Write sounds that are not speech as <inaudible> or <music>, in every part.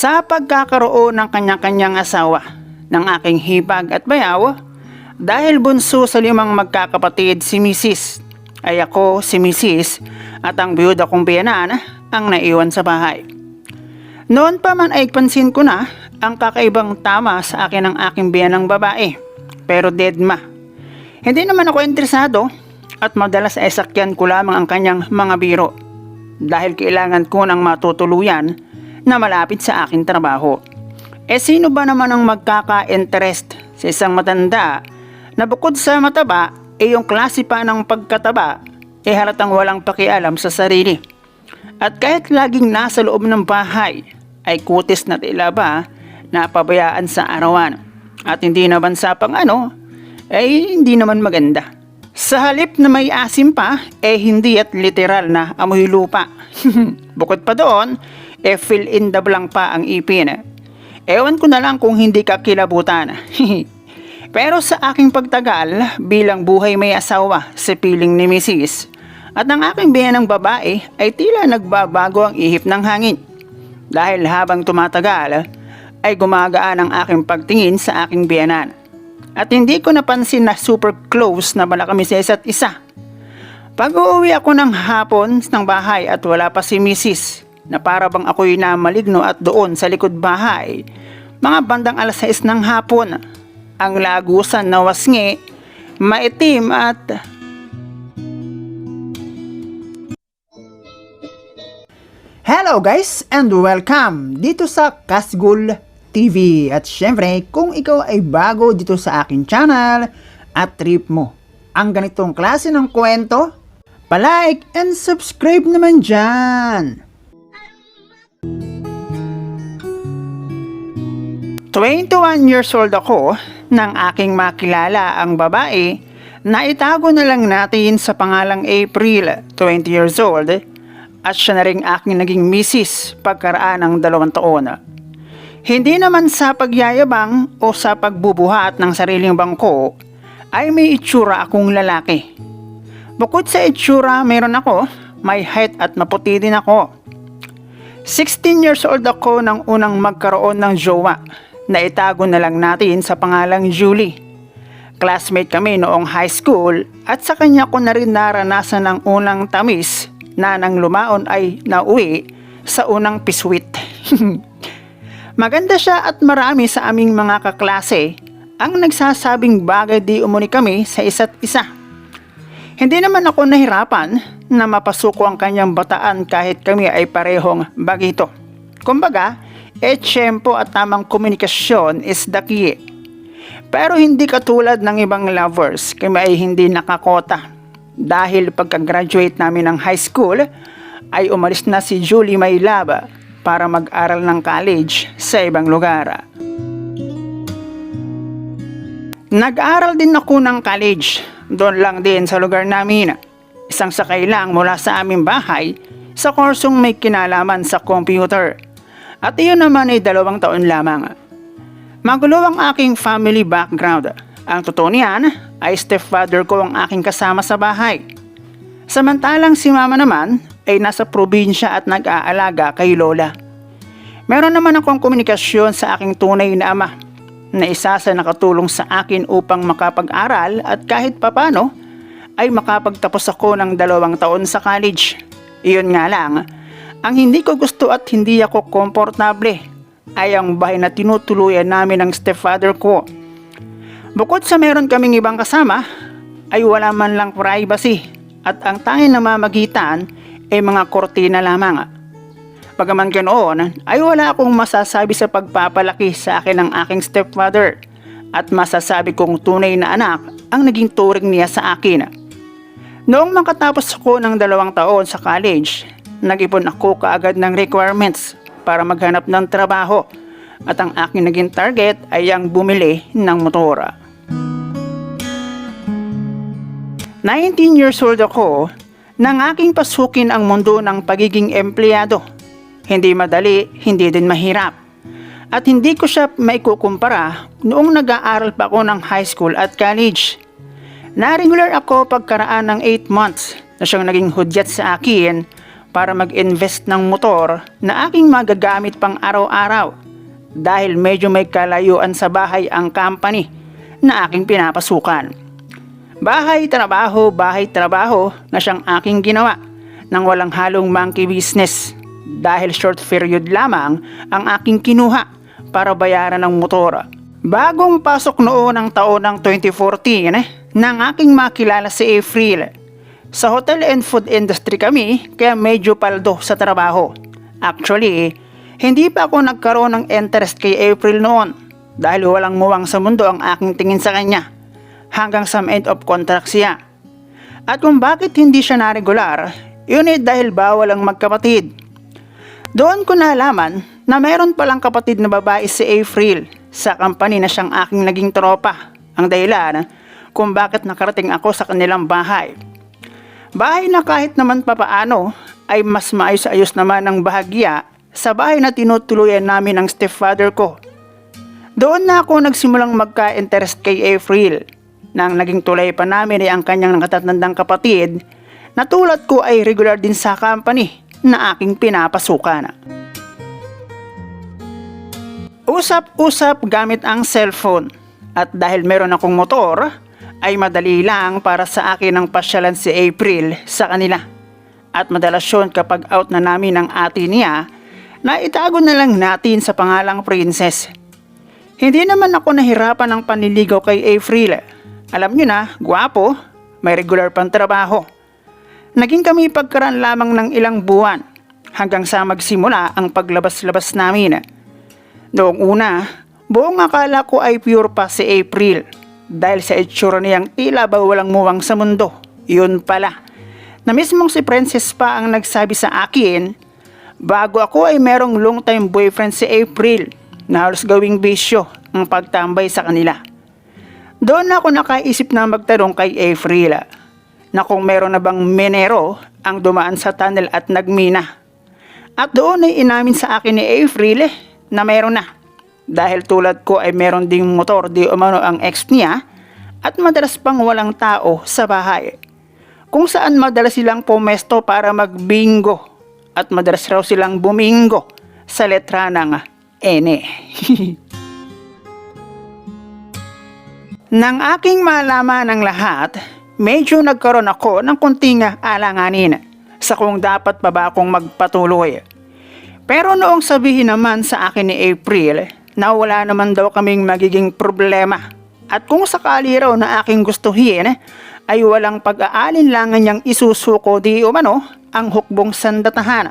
Sa pagkakaroon ng kanya-kanyang asawa ng aking hipag at bayaw, dahil bunso sa limang magkakapatid si Mrs. ay ako si Mrs. at ang biyuda kong biyanan ang naiwan sa bahay. Noon pa man ay pansin ko na ang kakaibang tama sa akin ng aking biyanang babae, pero dead ma. Hindi naman ako interesado at madalas ay sakyan ko lamang ang kanyang mga biro dahil kailangan ko ng matutuluyan na malapit sa aking trabaho. Eh sino ba naman ang magkaka-interest sa isang matanda na bukod sa mataba, eh yung klase pa ng pagkataba, eh halatang walang pakialam sa sarili. At kahit laging nasa loob ng bahay, ay kutis na tila ba na pabayaan sa arawan. At hindi naman sa pang ano, ay hindi naman maganda. Sa halip na may asim pa, eh hindi at literal na amoy lupa. <laughs> Bukod pa doon, eh fill in the blank pa ang ipin. Ewan ko na lang kung hindi ka kilabutan. <laughs> Pero sa aking pagtagal bilang buhay may asawa sa piling ni Mrs. at ang aking biyanang babae ay tila nagbabago ang ihip ng hangin. Dahil habang tumatagal ay gumagaan ang aking pagtingin sa aking biyanan. At hindi ko napansin na super close na pala kami sa isa't isa. Pag uuwi ako ng hapon ng bahay at wala pa si Mrs. na para bang ako'y namaligno at doon sa likod bahay, mga bandang alas 6 ng hapon, ang lagusan na wasngi, maitim at Hello guys and welcome dito sa Kasgul TV. At syempre, kung ikaw ay bago dito sa akin channel at trip mo ang ganitong klase ng kwento, palike and subscribe naman dyan. 21 years old ako nang aking makilala ang babae na itago na lang natin sa pangalang April, 20 years old, at siya na rin aking naging misis pagkaraan ng dalawang taon. Hindi naman sa pagyayabang o sa pagbubuhat ng sariling bangko ay may itsura akong lalaki. Bukod sa itsura, meron ako, may height at maputi din ako. 16 years old ako nang unang magkaroon ng jowa na itago na lang natin sa pangalang Julie. Classmate kami noong high school at sa kanya ko na rin naranasan ng unang tamis na nang lumaon ay nauwi sa unang piswit. <laughs> Maganda siya at marami sa aming mga kaklase ang nagsasabing bagay di umuni kami sa isa't isa. Hindi naman ako nahirapan na mapasuko ang kanyang bataan kahit kami ay parehong bagito. Kumbaga, eh tiyempo at tamang komunikasyon is the key. Pero hindi katulad ng ibang lovers, kami ay hindi nakakota. Dahil pagka-graduate namin ng high school, ay umalis na si Julie Maylaba para mag-aral ng college sa ibang lugar. Nag-aral din ako ng college, doon lang din sa lugar namin. Isang sakay lang mula sa aming bahay sa kursong may kinalaman sa computer. At iyon naman ay dalawang taon lamang. Magulo ang aking family background. Ang totoo niyan ay stepfather ko ang aking kasama sa bahay. Samantalang si mama naman ay nasa probinsya at nag-aalaga kay lola. Meron naman akong komunikasyon sa aking tunay na ama na isa sa nakatulong sa akin upang makapag-aral at kahit papano ay makapagtapos ako ng dalawang taon sa college. Iyon nga lang, ang hindi ko gusto at hindi ako komportable ay ang bahay na tinutuluyan namin ng stepfather ko. Bukod sa meron kaming ibang kasama, ay wala man lang privacy at ang tanging namamagitan ay mga kortina lamang. Pagaman ganoon, ay wala akong masasabi sa pagpapalaki sa akin ng aking stepfather at masasabi kong tunay na anak ang naging turing niya sa akin. Noong makatapos ako ng dalawang taon sa college, nag-ipon ako kaagad ng requirements para maghanap ng trabaho at ang aking naging target ay ang bumili ng motora. 19 years old ako nang aking pasukin ang mundo ng pagiging empleyado. Hindi madali, hindi din mahirap. At hindi ko siya maikukumpara noong nag-aaral pa ako ng high school at college. Na-regular ako pagkaraan ng 8 months na siyang naging hudyat sa akin para mag-invest ng motor na aking magagamit pang araw-araw dahil medyo may kalayuan sa bahay ang company na aking pinapasukan. Bahay, trabaho, bahay, trabaho na siyang aking ginawa nang walang halong monkey business dahil short period lamang ang aking kinuha para bayaran ng motor. Bagong pasok noon ang taon ng 2014 eh, nang aking makilala si April. Sa hotel and food industry kami kaya medyo paldo sa trabaho. Actually, hindi pa ako nagkaroon ng interest kay April noon dahil walang muwang sa mundo ang aking tingin sa kanya hanggang sa end of contract siya. At kung bakit hindi siya na-regular, yun ay dahil bawal ang magkapatid. Doon ko nalaman na meron palang kapatid na babae si April sa company na siyang aking naging tropa. Ang dahilan kung bakit nakarating ako sa kanilang bahay. Bahay na kahit naman papaano ay mas maayos-ayos naman ang bahagya sa bahay na tinutuluyan namin ng stepfather ko. Doon na ako nagsimulang magka-interest kay April. Nang naging tulay pa namin ay ang kanyang nakatatandang kapatid na tulad ko ay regular din sa company na aking pinapasukan. Usap-usap gamit ang cellphone at dahil meron akong motor ay madali lang para sa akin ang pasyalan si April sa kanila. At madalas yun kapag out na namin ang ate niya na itago na lang natin sa pangalang princess. Hindi naman ako nahirapan ng panliligaw kay April. Alam nyo na, guwapo, may regular pang trabaho. Naging kami pagkaraan lamang ng ilang buwan hanggang sa magsimula ang paglabas-labas namin. Noong una, buong akala ko ay pure pa si April dahil sa itsura niyang tila ba walang muwang sa mundo. Yun pala. Na mismong si Princess pa ang nagsabi sa akin, bago ako ay merong long time boyfriend si April na halos gawing bisyo ang pagtambay sa kanila. Doon ako nakaisip na magtanong kay April na kung meron na bang menero ang dumaan sa tunnel at nagmina. At doon ay inamin sa akin ni April eh, na meron na. Dahil tulad ko ay meron ding motor di umano ang ex niya at madalas pang walang tao sa bahay. Kung saan madalas silang pumesto para magbingo at madalas raw silang bumingo sa letra ng N. <laughs> Nang aking malaman ng lahat, medyo nagkaroon ako ng kunting alanganin sa kung dapat pa ba akong magpatuloy. Pero noong sabihin naman sa akin ni April na wala naman daw kaming magiging problema at kung sakali raw na aking gustuhin ay walang pag-aalinlangan niyang isusuko di umano ang hukbong sandatahan.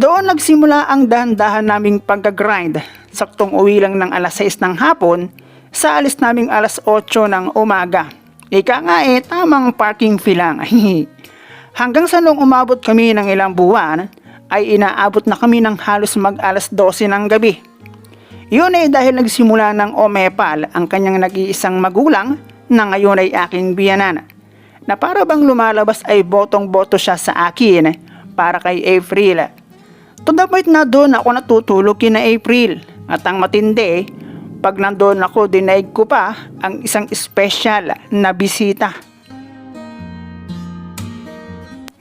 Doon nagsimula ang dahan-dahan naming pag-grind. Saktong uwi lang ng alas 6 ng hapon sa alis naming alas 8 ng umaga. Ika nga eh, tamang parking fee lang. <laughs> Hanggang sa nung umabot kami ng ilang buwan, ay inaabot na kami ng halos mag alas 12 ng gabi. Yun ay dahil nagsimula ng Omepal ang kanyang nag-iisang magulang na ngayon ay aking biyanan. Na para bang lumalabas ay botong-boto siya sa akin para kay April. To the point na doon ako natutulog kina April. At ang matindi, pag nandoon ako dinaig ko pa ang isang special na bisita.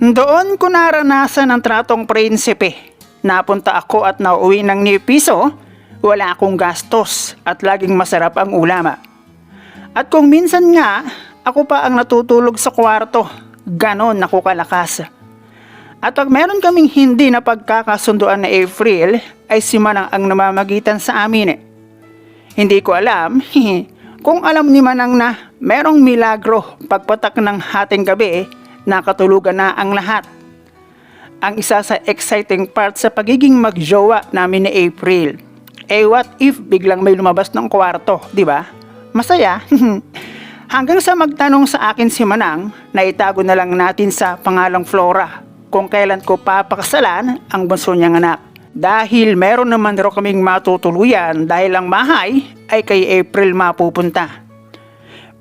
Doon ko naranasan ang tratong prinsipe. Napunta ako at nauwi ng ni piso, wala akong gastos at laging masarap ang ulam. At kung minsan nga, ako pa ang natutulog sa kwarto, ganon ako kalakas. At pag meron kaming hindi na pagkakasunduan na April, ay si Manang ang namamagitan sa amin. Hindi ko alam, kung alam ni Manang na merong milagro pagpatak ng hating gabi, nakatulugan na ang lahat. Ang isa sa exciting part sa pagiging magjowa namin ni April. Eh what if biglang may lumabas ng kwarto, di ba? Masaya. <laughs> Hanggang sa magtanong sa akin si Manang, na itago na lang natin sa pangalang Flora kung kailan ko papakasalan ang bunso niyang anak. Dahil meron naman raw kaming matutuluyan dahil ang mahay ay kay April mapupunta.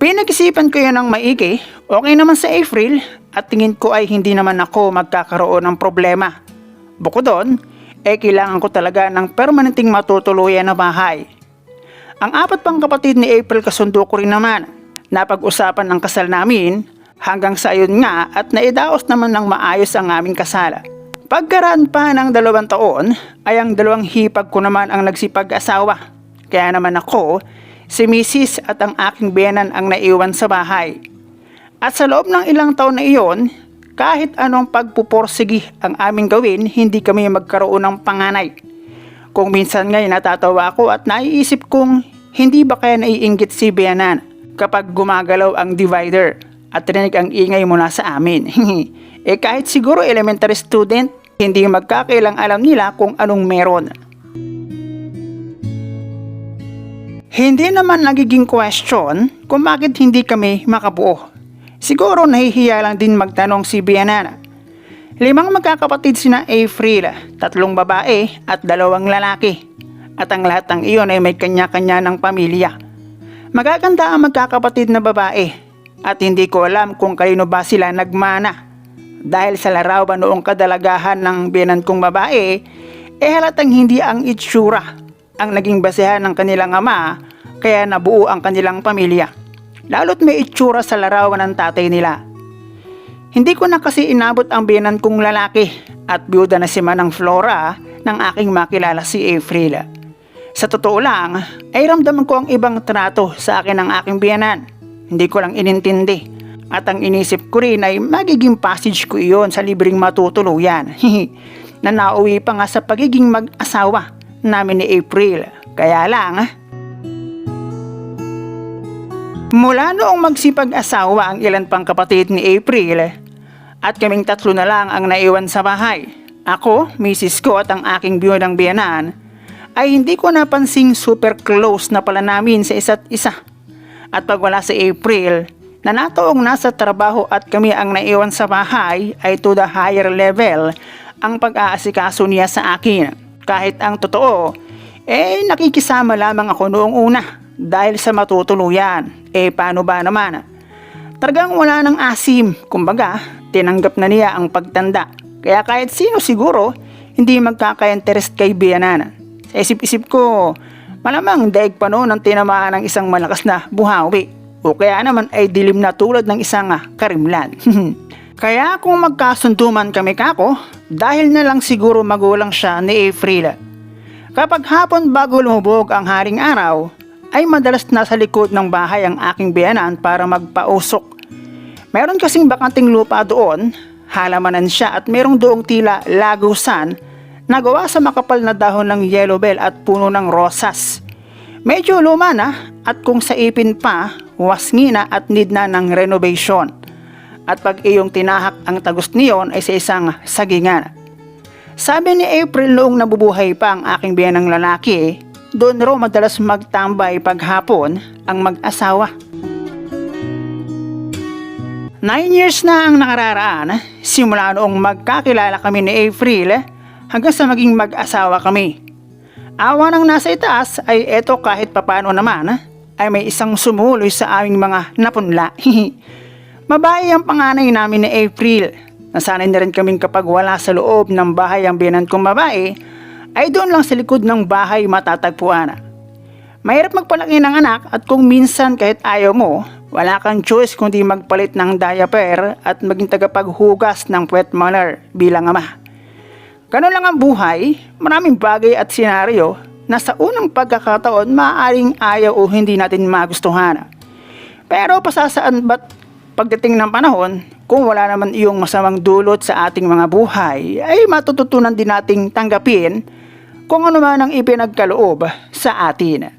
Pinag-isipan ko yan ng maigi, okay naman sa April at tingin ko ay hindi naman ako magkakaroon ng problema. Bukod doon, eh kailangan ko talaga ng permanenteng matutuluyan na bahay. Ang apat pang kapatid ni April kasundo ko rin naman. Napag-usapan ang kasal namin hanggang sa ayun nga at naidaos naman ng maayos ang aming kasala. Pagkaraan pa ng dalawang taon, ay ang dalawang hipag ko naman ang nagsipag-asawa. Kaya naman ako, si Mrs. at ang aking biyanan ang naiwan sa bahay. At sa loob ng ilang taon na iyon, kahit anong pagpuporsigi ang aming gawin, hindi kami magkaroon ng panganay. Kung minsan ngay natatawa ako at naiisip kong hindi ba kaya naiinggit si Bianan kapag gumagalaw ang divider at rinig ang ingay mula sa amin. <laughs> eh kahit siguro elementary student, hindi magkakailang alam nila kung anong meron. Hindi naman nagiging question kung bakit hindi kami makabuo. Siguro nahihiya lang din magtanong si Bianana. Limang magkakapatid sina April, tatlong babae at dalawang lalaki. At ang lahat ng iyon ay may kanya-kanya ng pamilya. Magaganda ang magkakapatid na babae at hindi ko alam kung kanino ba sila nagmana. Dahil sa larawan noong kadalagahan ng biyanan kong babae, eh halatang hindi ang itsura ang naging basehan ng kanilang ama kaya nabuo ang kanilang pamilya. Lalo't may itsura sa larawan ng tatay nila. Hindi ko na kasi inabot ang biyanan kong lalaki at byuda na si Manang Flora nang aking makilala si April. Sa totoo lang, ay ramdaman ko ang ibang trato sa akin ng aking biyanan. Hindi ko lang inintindi. At ang inisip ko rin ay magiging passage ko iyon sa libreng matutuluyan. <laughs> na nauwi pa nga sa pagiging mag-asawa namin ni April. Kaya lang, Mula noong magsipag-asawa ang ilan pang kapatid ni April at kaming tatlo na lang ang naiwan sa bahay. Ako, Mrs. ko at ang aking biyodang biyanan ay hindi ko napansing super close na pala namin sa isa't isa. At pag wala si April, na nataong nasa trabaho at kami ang naiwan sa bahay ay to the higher level ang pag-aasikaso niya sa akin. Kahit ang totoo, eh nakikisama lamang ako noong una dahil sa matutuluyan. Eh paano ba naman? Talagang wala ng asim, kumbaga tinanggap na niya ang pagtanda. Kaya kahit sino siguro, hindi magkaka-interest kay Bianan. Sa isip-isip ko, malamang daig pa noon ang tinamaan ng isang malakas na buhawi. O kaya naman ay dilim na tulad ng isang ah, karimlan. <laughs> kaya kung magkasunduman kami kako, dahil na lang siguro magulang siya ni April. Kapag hapon bago lumubog ang haring araw, ay madalas nasa likod ng bahay ang aking biyanan para magpausok. Meron kasing bakanting lupa doon, halamanan siya at merong doong tila lagusan na gawa sa makapal na dahon ng yellow bell at puno ng rosas. Medyo luma na at kung sa ipin pa, wasngi na at need na ng renovation. At pag iyong tinahak ang tagos niyon ay sa isang sagingan. Sabi ni April noong nabubuhay pa ang aking biyanang lalaki, doon raw madalas magtambay paghapon ang mag-asawa. Nine years na ang nakararaan simula noong magkakilala kami ni April hanggang sa maging mag-asawa kami. Awa ng nasa itaas ay eto kahit papano naman ay may isang sumuloy sa aming mga napunla. <laughs> Mabahay ang panganay namin ni April. Nasanay na rin kaming kapag wala sa loob ng bahay ang biyanan kong babae ay doon lang sa likod ng bahay matatagpuan. Mahirap magpalaki ng anak at kung minsan kahit ayaw mo, wala kang choice kundi magpalit ng diaper at maging tagapaghugas ng puwet manner bilang ama. Ganun lang ang buhay, maraming bagay at senaryo na sa unang pagkakataon maaaring ayaw o hindi natin magustuhan. Pero pasasaan ba't pagdating ng panahon, kung wala naman iyong masamang dulot sa ating mga buhay, ay matututunan din nating tanggapin kung ano man ang ipinagkaloob sa atin.